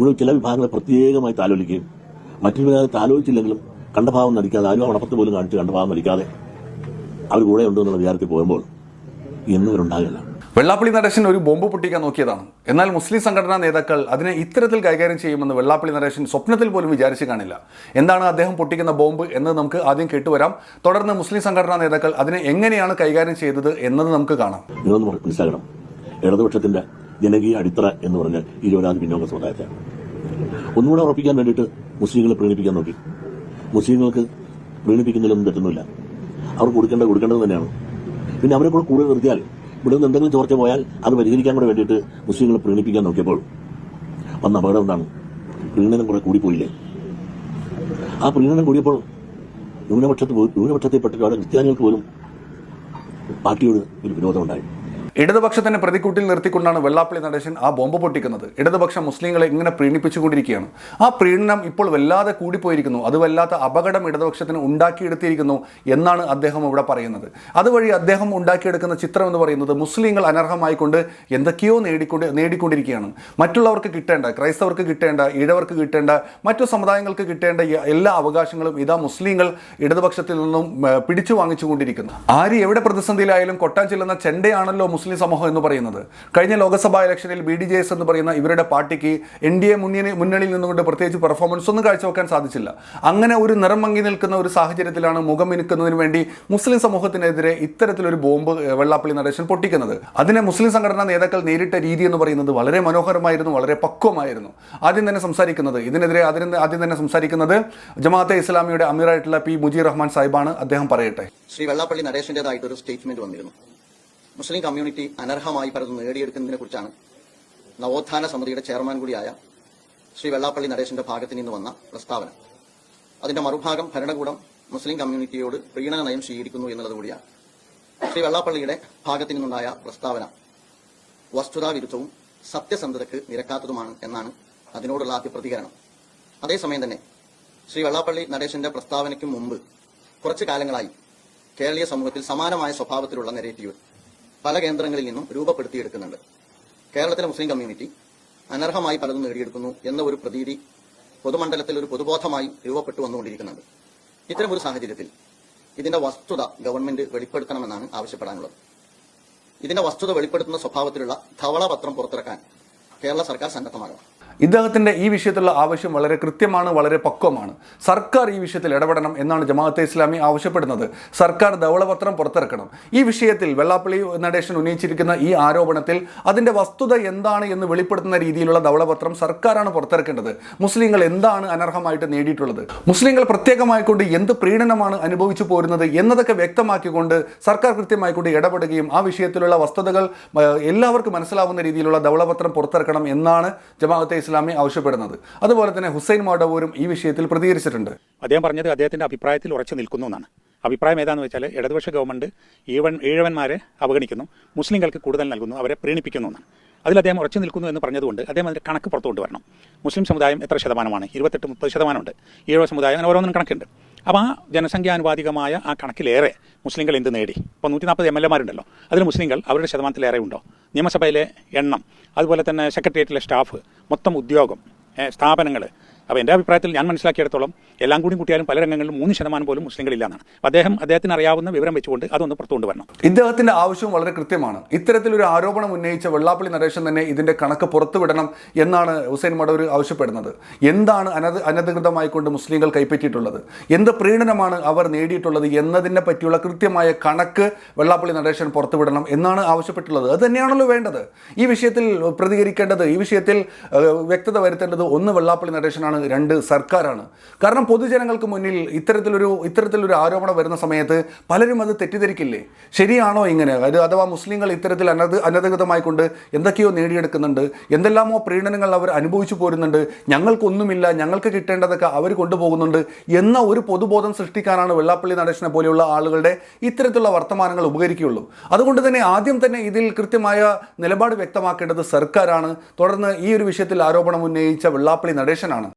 ഇവിടെ ചില വിഭാഗങ്ങളെ പ്രത്യേകമായി താലോലിക്കുകയും മറ്റു വിഭാഗങ്ങളെ താലോലിച്ചില്ലെങ്കിലും കണ്ടഭാവം നടിക്കാതെ ആരും അണപ്പത്ത് പോലും കാണിച്ച് കണ്ടഭാവം നടിക്കാതെ അവർ കൂടെ ഉണ്ടോ എന്നുള്ള വിചാരത്തിൽ പോകുമ്പോൾ എന്നിവരുണ്ടാകില്ല വെള്ളാപ്പള്ളി നടേശൻ ഒരു ബോംബ് പൊട്ടിക്കാൻ നോക്കിയതാണ്. എന്നാൽ മുസ്ലിം സംഘടനാ നേതാക്കൾ അതിനെ ഇത്തരത്തിൽ കൈകാര്യം ചെയ്യുമെന്ന് വെള്ളാപ്പള്ളി നടേശൻ സ്വപ്നത്തിൽ പോലും വിചാരിച്ചു കാണില്ല. എന്താണ് അദ്ദേഹം പൊട്ടിക്കുന്ന ബോംബ് എന്ന് നമുക്ക് ആദ്യം കേട്ടുവരാം. തുടർന്ന് മുസ്ലിം സംഘടനാ നേതാക്കൾ അതിനെ എങ്ങനെയാണ് കൈകാര്യം ചെയ്തത് എന്നത് നമുക്ക് കാണാം. മനസ്സിലാക്കണം. ഇടതുപക്ഷത്തിന്റെ ജനകീയ അടിത്തറ എന്ന് പറഞ്ഞ ഇരുപതാം പിന്നോക്ക സമുദായത്തെയാണ്. ഒന്നുകൂടെ ഉറപ്പിക്കാൻ വേണ്ടിയിട്ട് മുസ്ലിങ്ങളെ പ്രീണിപ്പിക്കാൻ നോക്കി. മുസ്ലിങ്ങൾക്ക് പ്രീണിപ്പിക്കുന്നതിലൊന്നും തെറ്റുന്നില്ല അവർ കൊടുക്കേണ്ട കൊടുക്കേണ്ടത് തന്നെയാണ്. പിന്നെ അവരെ കൂടെ കൂടുതൽ നിർത്തിയാൽ ഇവിടെ നിന്ന് എന്തെങ്കിലും ചോർച്ച പോയാൽ അത് പരിഹരിക്കാൻ കൂടെ വേണ്ടിയിട്ട് മുസ്ലിങ്ങളെ പ്രീണിപ്പിക്കാൻ നോക്കിയപ്പോൾ വന്ന അപകടം എന്താണ്? പ്രീണനം കുറെ കൂടിപ്പോയില്ലേ? ആ പ്രീണനം കൂടിയപ്പോൾ ന്യൂനപക്ഷത്ത് ന്യൂനപക്ഷത്തെ പെട്ടിട്ട് അവിടെ ക്രിസ്ത്യാനികൾക്ക് പോലും പാർട്ടിയോട് ഒരു വിരോധം ഉണ്ടായി ഇടതുപക്ഷത്തിനെ പ്രതിക്കൂട്ടിൽ നിർത്തിക്കൊണ്ടാണ് വെള്ളാപ്പള്ളി നടേശൻ ആ ബോംബ് പൊട്ടിക്കുന്നത്. ഇടതുപക്ഷം മുസ്ലിങ്ങളെ ഇങ്ങനെ പ്രീണിപ്പിച്ചുകൊണ്ടിരിക്കുകയാണ്. ആ പ്രീണനം ഇപ്പോൾ വല്ലാതെ കൂടിപ്പോയിരിക്കുന്നു. അത് വല്ലാത്ത അപകടം ഇടതുപക്ഷത്തിന് ഉണ്ടാക്കിയെടുത്തിരിക്കുന്നു എന്നാണ് അദ്ദേഹം ഇവിടെ പറയുന്നത്. അതുവഴി അദ്ദേഹം ഉണ്ടാക്കിയെടുക്കുന്ന ചിത്രം എന്ന് പറയുന്നത് മുസ്ലിങ്ങൾ അനർഹമായിക്കൊണ്ട് എന്തൊക്കെയോ നേടിക്കൊണ്ട് നേടിക്കൊണ്ടിരിക്കുകയാണ്. മറ്റുള്ളവർക്ക് കിട്ടേണ്ട ക്രൈസ്തവർക്ക് കിട്ടേണ്ട ഇഴവർക്ക് കിട്ടേണ്ട മറ്റു സമുദായങ്ങൾക്ക് കിട്ടേണ്ട എല്ലാ അവകാശങ്ങളും ഇതാ മുസ്ലിങ്ങൾ ഇടതുപക്ഷത്തിൽ നിന്നും പിടിച്ചു വാങ്ങിച്ചുകൊണ്ടിരിക്കുന്നു ആര് എവിടെ പ്രതിസന്ധിയിലായാലും കൊട്ടാൻ ചെല്ലുന്ന ചെണ്ടയാണല്ലോ മുസ്ലിം സമൂഹം എന്ന് പറയുന്നത്. കഴിഞ്ഞ ലോക്സഭാ ഇലക്ഷനിൽ ബി ഡി ജെ എസ് എന്ന് പറയുന്ന ഇവരുടെ പാർട്ടിക്ക് എൻ ഡി എ മുന്നണി മുന്നണിയിൽ നിന്നുകൊണ്ട് പ്രത്യേകിച്ച് പെർഫോമൻസ് ഒന്നും കാഴ്ചവെക്കാൻ സാധിച്ചില്ല. അങ്ങനെ ഒരു നിറം മങ്ങി നിൽക്കുന്ന ഒരു സാഹചര്യത്തിലാണ് മുഖം മിനുക്കുന്നതിന് വേണ്ടി മുസ്ലിം സമൂഹത്തിനെതിരെ ഇത്തരത്തിലൊരു ബോംബ് വെള്ളാപ്പള്ളി നടേശൻ പൊട്ടിക്കുന്നത്. അതിനെ മുസ്ലിം സംഘടനാ നേതാക്കൾ നേരിട്ട രീതി എന്ന് പറയുന്നത് വളരെ മനോഹരമായിരുന്നു വളരെ പക്വമായിരുന്നു. ആദ്യം തന്നെ സംസാരിക്കുന്നത് ഇതിനെതിരെ അതിന് ആദ്യം തന്നെ സംസാരിക്കുന്നത് ജമാഅത്തെ ഇസ്ലാമിയുടെ അമീറായിട്ടുള്ള പി മുജീർ റഹ്മാൻ സാഹിബാണ്. അദ്ദേഹം പറയട്ടെ. ശ്രീ വെള്ളാപ്പള്ളി നടേശന്റേതായിട്ടൊരു സ്റ്റേറ്റ്മെന്റ് വന്നിരുന്നു. മുസ്ലിം കമ്മ്യൂണിറ്റി അനർഹമായി പലതും നേടിയെടുക്കുന്നതിനെ കുറിച്ചാണ് നവോത്ഥാന സമിതിയുടെ ചെയർമാൻ കൂടിയായ ശ്രീ വെള്ളാപ്പള്ളി നടേശന്റെ ഭാഗത്ത് നിന്ന് വന്ന പ്രസ്താവന. അതിന്റെ മറുഭാഗം ഭരണകൂടം മുസ്ലിം കമ്മ്യൂണിറ്റിയോട് പ്രീണന നയം സ്വീകരിക്കുന്നു എന്നുള്ളത് കൂടിയാണ്. ശ്രീ വെള്ളാപ്പള്ളിയുടെ ഭാഗത്തു നിന്നുണ്ടായ പ്രസ്താവന വസ്തുതാവിരുദ്ധവും സത്യസന്ധതയ്ക്ക് നിരക്കാത്തതുമാണ് എന്നാണ് അതിനോടുള്ള ആദ്യ പ്രതികരണം. അതേസമയം തന്നെ ശ്രീ വെള്ളാപ്പള്ളി നടേശന്റെ പ്രസ്താവനയ്ക്ക് മുമ്പ് കുറച്ചു കാലങ്ങളായി കേരളീയ സമൂഹത്തിൽ സമാനമായ സ്വഭാവത്തിലുള്ള നെറേറ്റീവ് പല കേന്ദ്രങ്ങളിൽ നിന്നും രൂപപ്പെടുത്തിയെടുക്കുന്നുണ്ട്. കേരളത്തിലെ മുസ്ലിം കമ്മ്യൂണിറ്റി അനർഹമായി പലതും നേടിയെടുക്കുന്നു എന്ന ഒരു പ്രതീതി പൊതുമണ്ഡലത്തിൽ ഒരു പൊതുബോധമായി രൂപപ്പെട്ടു വന്നുകൊണ്ടിരിക്കുന്നുണ്ട്. ഇത്തരം ഒരു സാഹചര്യത്തിൽ ഇതിന്റെ വസ്തുത ഗവൺമെന്റ് വെളിപ്പെടുത്തണമെന്നാണ് ആവശ്യപ്പെടാനുള്ളത്. ഇതിന്റെ വസ്തുത വെളിപ്പെടുത്തുന്ന സ്വഭാവത്തിലുള്ള ധവളപത്രം പുറത്തിറക്കാൻ കേരള സർക്കാർ സന്നദ്ധമാകണം. ഇദ്ദേഹത്തിന്റെ ഈ വിഷയത്തിലുള്ള ആവശ്യം വളരെ കൃത്യമാണ് വളരെ പക്വമാണ്. സർക്കാർ ഈ വിഷയത്തിൽ ഇടപെടണം എന്നാണ് ജമാഅത്തെ ഇസ്ലാമി ആവശ്യപ്പെടുന്നത്. സർക്കാർ ധവളപത്രം പുറത്തിറക്കണം. ഈ വിഷയത്തിൽ വെള്ളാപ്പള്ളി നടേശൻ ഉന്നയിച്ചിരിക്കുന്ന ഈ ആരോപണത്തിൽ അതിന്റെ വസ്തുത എന്താണ് എന്ന് വെളിപ്പെടുത്തുന്ന രീതിയിലുള്ള ധവളപത്രം സർക്കാരാണ് പുറത്തിറക്കേണ്ടത്. മുസ്ലിങ്ങൾ എന്താണ് അനർഹമായിട്ട് നേടിയിട്ടുള്ളത്? മുസ്ലിങ്ങൾ പ്രത്യേകമായിക്കൊണ്ട് എന്ത് പ്രീണനമാണ് അനുഭവിച്ചു പോരുന്നത് എന്നതൊക്കെ വ്യക്തമാക്കിക്കൊണ്ട് സർക്കാർ കൃത്യമായിക്കൊണ്ട് ഇടപെടുകയും ആ വിഷയത്തിലുള്ള വസ്തുതകൾ എല്ലാവർക്കും മനസ്സിലാവുന്ന രീതിയിലുള്ള ധവളപത്രം പുറത്തിറക്കണം എന്നാണ് ജമാഅത്തെ ഇസ്ലാമി ആവശ്യപ്പെടുന്നത്. അതുപോലെ തന്നെ ഹുസൈൻ മാഡവൂരും ഈ വിഷയത്തിൽ പ്രതികരിച്ചിട്ടുണ്ട്. അദ്ദേഹം പറഞ്ഞത് അദ്ദേഹത്തിന്റെ അഭിപ്രായത്തിൽ ഉറച്ചു നിൽക്കുന്നു എന്നാണ്. അഭിപ്രായം ഏതാണെന്ന് വെച്ചാൽ ഇടതുപക്ഷ ഗവൺമെന്റ് ഈവൻ ഈഴവന്മാരെ അവഗണിക്കുന്നു മുസ്ലിങ്ങൾക്ക് കൂടുതൽ നൽകുന്നു അവരെ പ്രീണിപ്പിക്കുന്നു എന്നാണ്. അതിൽ അദ്ദേഹം ഉറച്ചു നിൽക്കുന്നു എന്ന് പറഞ്ഞതുകൊണ്ട് അദ്ദേഹം അതിന്റെ കണക്ക് പുറത്തു കൊണ്ടുവരണം മുസ്ലിം സമുദായം എത്ര ശതമാനമാണ്? ഇരുപത്തെട്ട് മുപ്പത് ശതമാനമുണ്ട്. ഈഴവ സമുദായം അങ്ങനെ ഓരോന്നും കണക്കുണ്ട്. അപ്പോൾ ആ ജനസംഖ്യാനുപാതികമായ ആ കണക്കിലേറെ മുസ്ലിങ്ങൾ എന്ത് നേടി? ഇപ്പോൾ നൂറ്റി നാൽപ്പത് എം എൽ എമാരുണ്ടല്ലോ അതിൽ മുസ്ലിങ്ങൾ അവരുടെ ശതമാനത്തിലേറെ ഉണ്ടോ? നിയമസഭയിലെ എണ്ണം അതുപോലെ തന്നെ സെക്രട്ടേറിയറ്റിലെ സ്റ്റാഫ് മൊത്തം ഉദ്യോഗം സ്ഥാപനങ്ങൾ അപ്പോൾ എന്റെ അഭിപ്രായത്തിൽ ഞാൻ മനസ്സിലാക്കിയെടുത്തോളം എല്ലാം കൂടി കൂട്ടിയാലും പല രംഗങ്ങളിലും മൂന്ന് ശതമാനം പോലും മുസ്ലിങ്ങളില്ലാന്നാണ്. അപ്പോൾ അദ്ദേഹം അദ്ദേഹത്തിന് അറിയാവുന്ന വിവരം വെച്ചുകൊണ്ട് അതൊന്ന് പുറത്തുകൊണ്ട് വരണം. ഇദ്ദേഹത്തിന്റെ ആവശ്യം വളരെ കൃത്യമാണ്. ഇത്തരത്തിലൊരു ആരോപണം ഉന്നയിച്ച വെള്ളാപ്പള്ളി നടേശൻ തന്നെ ഇതിന്റെ കണക്ക് പുറത്തുവിടണം എന്നാണ് ഹുസൈൻ മടവൂർ ആവശ്യപ്പെടുന്നത്. എന്താണ് അനധ അനധികൃതമായിക്കൊണ്ട് മുസ്ലിങ്ങൾ കൈപ്പറ്റിയിട്ടുള്ളത്? എന്ത് പ്രീണനമാണ് അവർ നേടിയിട്ടുള്ളത് എന്നതിനെ പറ്റിയുള്ള കൃത്യമായ കണക്ക് വെള്ളാപ്പള്ളി നടേശൻ പുറത്തുവിടണം എന്നാണ് ആവശ്യപ്പെട്ടുള്ളത്. അത് തന്നെയാണല്ലോ വേണ്ടത്. ഈ വിഷയത്തിൽ പ്രതികരിക്കേണ്ടത് ഈ വിഷയത്തിൽ വ്യക്തത വരുത്തേണ്ടത് ഒന്ന് വെള്ളാപ്പള്ളി നടേശനാണ് രണ്ട് സർക്കാരാണ്. കാരണം പൊതുജനങ്ങൾക്ക് മുന്നിൽ ഇത്തരത്തിലൊരു ഇത്തരത്തിലൊരു ആരോപണം വരുന്ന സമയത്ത് പലരും അത് തെറ്റിദ്ധരിക്കില്ലേ? ശരിയാണോ ഇങ്ങനെ? അത് അഥവാ മുസ്ലിങ്ങൾ ഇത്തരത്തിൽ അനധ അനധികൃതമായിക്കൊണ്ട് എന്തൊക്കെയോ നേടിയെടുക്കുന്നുണ്ട് എന്തെല്ലാമോ പ്രീണനങ്ങൾ അവർ അനുഭവിച്ചു പോരുന്നുണ്ട് ഞങ്ങൾക്കൊന്നുമില്ല ഞങ്ങൾക്ക് കിട്ടേണ്ടതൊക്കെ അവർ കൊണ്ടുപോകുന്നുണ്ട് എന്ന ഒരു പൊതുബോധം സൃഷ്ടിക്കാനാണ് വെള്ളാപ്പള്ളി നടേശനെ പോലെയുള്ള ആളുകളുടെ ഇത്തരത്തിലുള്ള വർത്തമാനങ്ങൾ ഉപകരിക്കുകയുള്ളൂ. അതുകൊണ്ട് തന്നെ ആദ്യം തന്നെ ഇതിൽ കൃത്യമായ നിലപാട് വ്യക്തമാക്കേണ്ടത് സർക്കാരാണ്. തുടർന്ന് ഈ ഒരു വിഷയത്തിൽ ആരോപണം ഉന്നയിച്ച വെള്ളാപ്പള്ളി നടേശനാണ്.